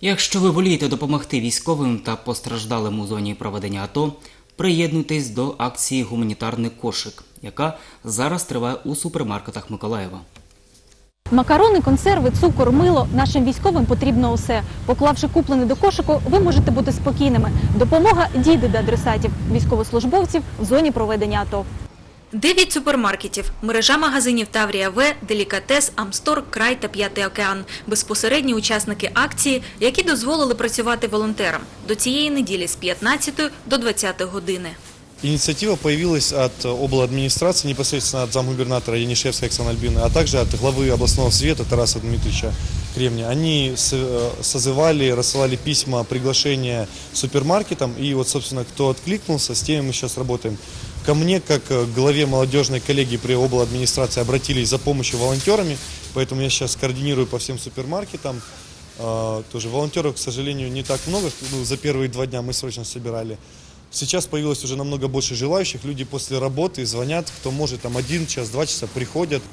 Якщо ви волієте допомогти військовим та постраждалим у зоні проведення АТО, приєднуйтесь до акції Гуманітарний кошик, яка зараз триває у супермаркетах Миколаєва. Макарони, консерви, цукор, мило нашим військовим потрібно усе. Поклавши куплене до кошику, ви можете бути спокійними. Допомога дійде до адресатів військовослужбовців в зоні проведення АТО. Дев'ять супермаркетів, мережа магазинів Таврія В, Делікатес, Амстор, Край та П'ятий океан – безпосередні учасники акції, які дозволили працювати волонтерам до цієї неділі з 15 до 20 години. Инициатива появилась от обладминистрации, непосредственно от замгубернатора Янишевской Оксаны Альбины, а также от главы областного совета Тараса Дмитриевича Кремня. Они с- э, созывали, рассылали письма, приглашения супермаркетам, и вот, собственно, кто откликнулся, с теми мы сейчас работаем. Ко мне, как э, главе молодежной коллегии при обладминистрации, обратились за помощью волонтерами, поэтому я сейчас координирую по всем супермаркетам. А, Тоже волонтеров, к сожалению, не так много. Ну, за первые два дня мы срочно собирали. Сейчас появилось уже намного больше желающих. Люди после работы звонят, кто может, там один час, два часа приходят.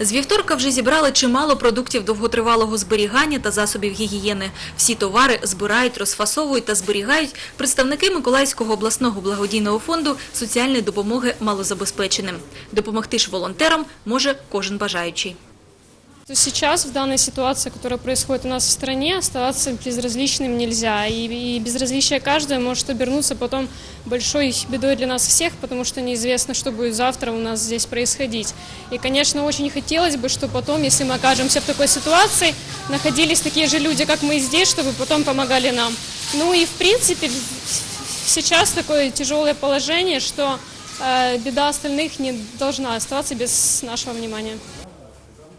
З вівторка вже зібрали чимало продуктів довготривалого зберігання та засобів гігієни. Всі товари збирають, розфасовують та зберігають представники Миколаївського обласного благодійного фонду соціальної допомоги малозабезпеченим. Допомогти ж волонтерам може кожен бажаючий. То сейчас, в данной ситуации, которая происходит у нас в стране, оставаться безразличным нельзя. И, и безразличие каждого может обернуться потом большой бедой для нас всех, потому что неизвестно, что будет завтра у нас здесь происходить. И, конечно, очень хотелось бы, чтобы потом, если мы окажемся в такой ситуации, находились такие же люди, как мы здесь, чтобы потом помогали нам. Ну и, в принципе, сейчас такое тяжелое положение, что э, беда остальных не должна оставаться без нашего внимания.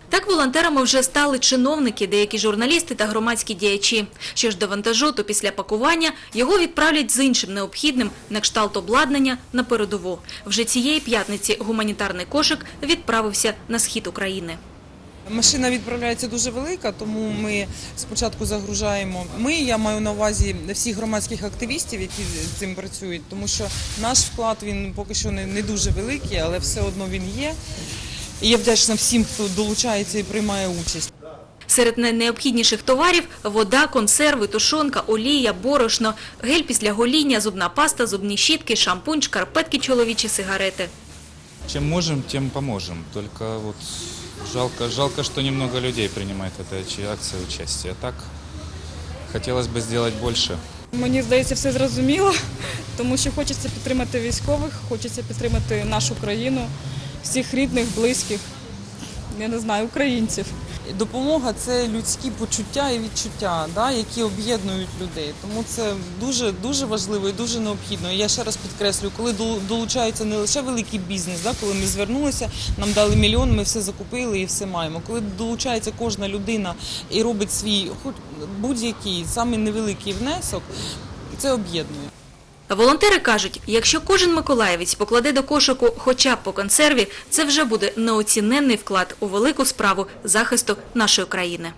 Так волонтерами вже стали чиновники, деякі журналісти та громадські діячі. Що ж до вантажу, то після пакування його відправлять з іншим необхідним на кшталт обладнання на передову. Вже цієї п'ятниці гуманітарний кошик відправився на схід України. Машина відправляється дуже велика, тому ми спочатку загружаємо. Ми, я маю на увазі всіх громадських активістів, які цим працюють, тому що наш вклад він поки що не дуже великий, але все одно він є. І я вдячна всім, хто долучається і приймає участь. Серед найнеобхідніших товарів – вода, консерви, тушонка, олія, борошно, гель після гоління, зубна паста, зубні щітки, шампунь, шкарпетки чоловічі, сигарети. Чем можем, тем поможем. Только вот жалко, жалко, что немного людей принимает в акции участие. А так хотелось бы сделать больше. Мені здається, все зрозуміло, тому що хочеться підтримати військових, хочеться підтримати нашу країну, всіх рідних, близьких, я не знаю, українців. Допомога це людські почуття і відчуття, да, які об'єднують людей. Тому це дуже дуже важливо і дуже необхідно. Я ще раз підкреслюю, коли долучається не лише великий бізнес, да, коли ми звернулися, нам дали мільйон, ми все закупили і все маємо. Коли долучається кожна людина і робить свій будь-який самий невеликий внесок, це об'єднує. Волонтери кажуть, якщо кожен миколаївець покладе до кошику хоча б по консерві, це вже буде неоціненний вклад у велику справу захисту нашої країни.